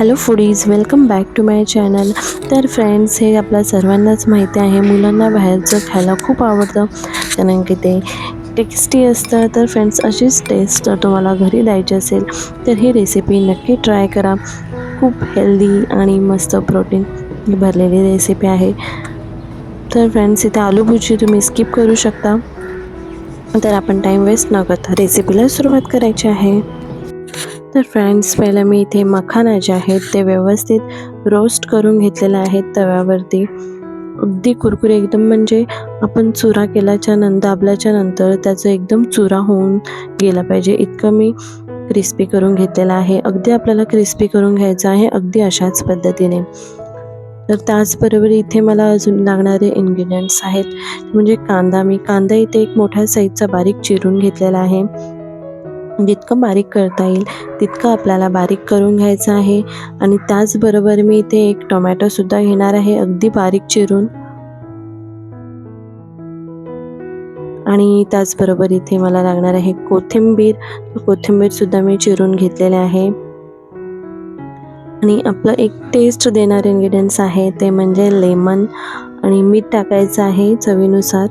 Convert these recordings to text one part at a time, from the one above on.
Hello foodies welcome back to my channel तर friends हे आपल्या सर्वांनाच माहिती आहे. मुलांना बाहेरचं खायला खूप आवडतं. कारण की ते टेस्टी असतं. तर फ्रेंड्स अशीच टेस्ट जर तुम्हाला घरी द्यायची असेल तर ही रेसिपी नक्की ट्राय करा. खूप हेल्दी आणि मस्त प्रोटीन भरलेली रेसिपी आहे. तर फ्रेंड्स इथे आलू भुजी तुम्ही स्किप करू शकता. तर आपण टाईम वेस्ट न करता रेसिपीला सुरुवात करायची आहे. तर फ्रेंड्स पहिलं मी इथे मखाना जे आहेत ते व्यवस्थित रोस्ट करून घेतलेले आहेत तव्यावरती. अगदी कुरकुरे एकदम म्हणजे आपण चुरा केल्याच्यानंतर दाबल्याच्या नंतर त्याचं एकदम चुरा होऊन गेला पाहिजे. इतकं मी क्रिस्पी करून घेतलेलं आहे. अगदी आपल्याला क्रिस्पी करून घ्यायचं आहे अगदी अशाच पद्धतीने. तर त्याचबरोबर इथे मला अजून लागणारे इन्ग्रेडियंट्स आहेत. म्हणजे कांदा मी कांदा इथे एक मोठ्या साईजचा बारीक चिरून घेतलेला आहे. जितकं बारीक करता येईल तितकं आपल्याला बारीक करून घ्यायचं आहे. आणि त्याचबरोबर मी इथे एक टोमॅटोसुद्धा घेणार आहे अगदी बारीक चिरून. आणि त्याचबरोबर इथे मला लागणार आहे कोथिंबीर. कोथिंबीरसुद्धा मी चिरून घेतलेले आहे. आणि आपलं एक टेस्ट देणारे इन्ग्रेडियंट्स आहे ते म्हणजे लेमन आणि मीठ टाकायचं आहे चवीनुसार.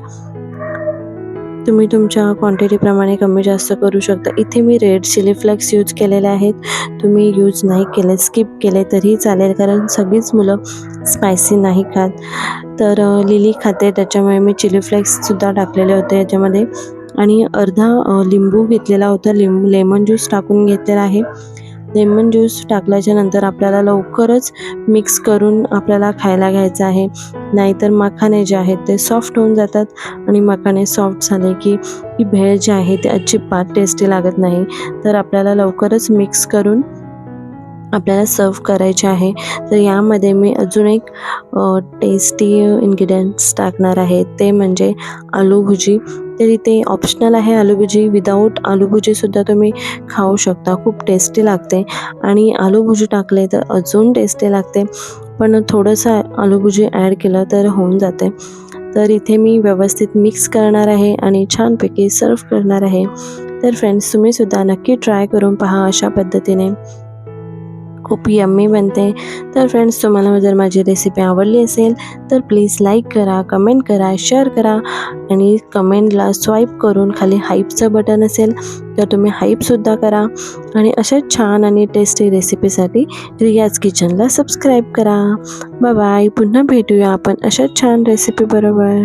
तुम्ही तुमच्या क्वांटिटीप्रमाणे कमी जास्त करू शकता. इथे मी रेड चिली फ्लेक्स यूज केलेले आहेत. तुम्ही यूज नाही केले स्किप केले तरीही चालेल कारण सगळीच मुलं स्पायसी नाही खात. तर लिली खाते त्याच्यामुळे मी चिली फ्लेक्ससुद्धा टाकलेले होते याच्यामध्ये. आणि अर्धा लिंबू घेतलेला होता लिंबू लेमन ज्यूस टाकून घेतलेला आहे. लेमन ज्यूस टाकल्याच्या नंतर आपल्याला लवकरच मिक्स करून आपल्याला खायला घ्यायचं आहे. नाहीतर मखाने जे आहेत ते सॉफ्ट होऊन जातात आणि मखाने सॉफ्ट झाले की ही भेळ जी आहे ते अजिबात टेस्टी लागत नाही. तर आपल्याला लवकरच मिक्स करून आपल्याला सर्व करायचे आहे. तर यामध्ये मी अजून एक टेस्टी इन्ग्रेडियंट्स टाकणार आहे. ते म्हणजे आलू भुजी तर इथे ऑप्शनल आहे आलू भुजी विदाऊट आलू भुजीसुद्धा तुम्ही खाऊ शकता. खूप टेस्टी लागते. आणि आलू भुजी टाकले तर अजून टेस्टी लागते. पण थोडंसं आलू भुजी ॲड केलं तर होऊन जाते. तर इथे मी व्यवस्थित मिक्स करणार आहे आणि छानपैकी सर्व करणार आहे. तर फ्रेंड्स तुम्हीसुद्धा नक्की ट्राय करून पहा अशा पद्धतीने. खूप यम्मी बनते. तर फ्रेंड्स तुम्हाला जर माझी रेसिपी आवडली असेल तर प्लीज लाईक करा कमेंट करा शेअर करा आणि कमेंटला स्वाईप करून खाली हाईपचं बटन असेल तर तुम्ही हाईपसुद्धा करा आणि अशाच छान आणि टेस्टी रेसिपीसाठी रियाज किचनला सबस्क्राईब करा. बाय पुन्हा भेटूया आपण अशा छान रेसिपी बरोबर.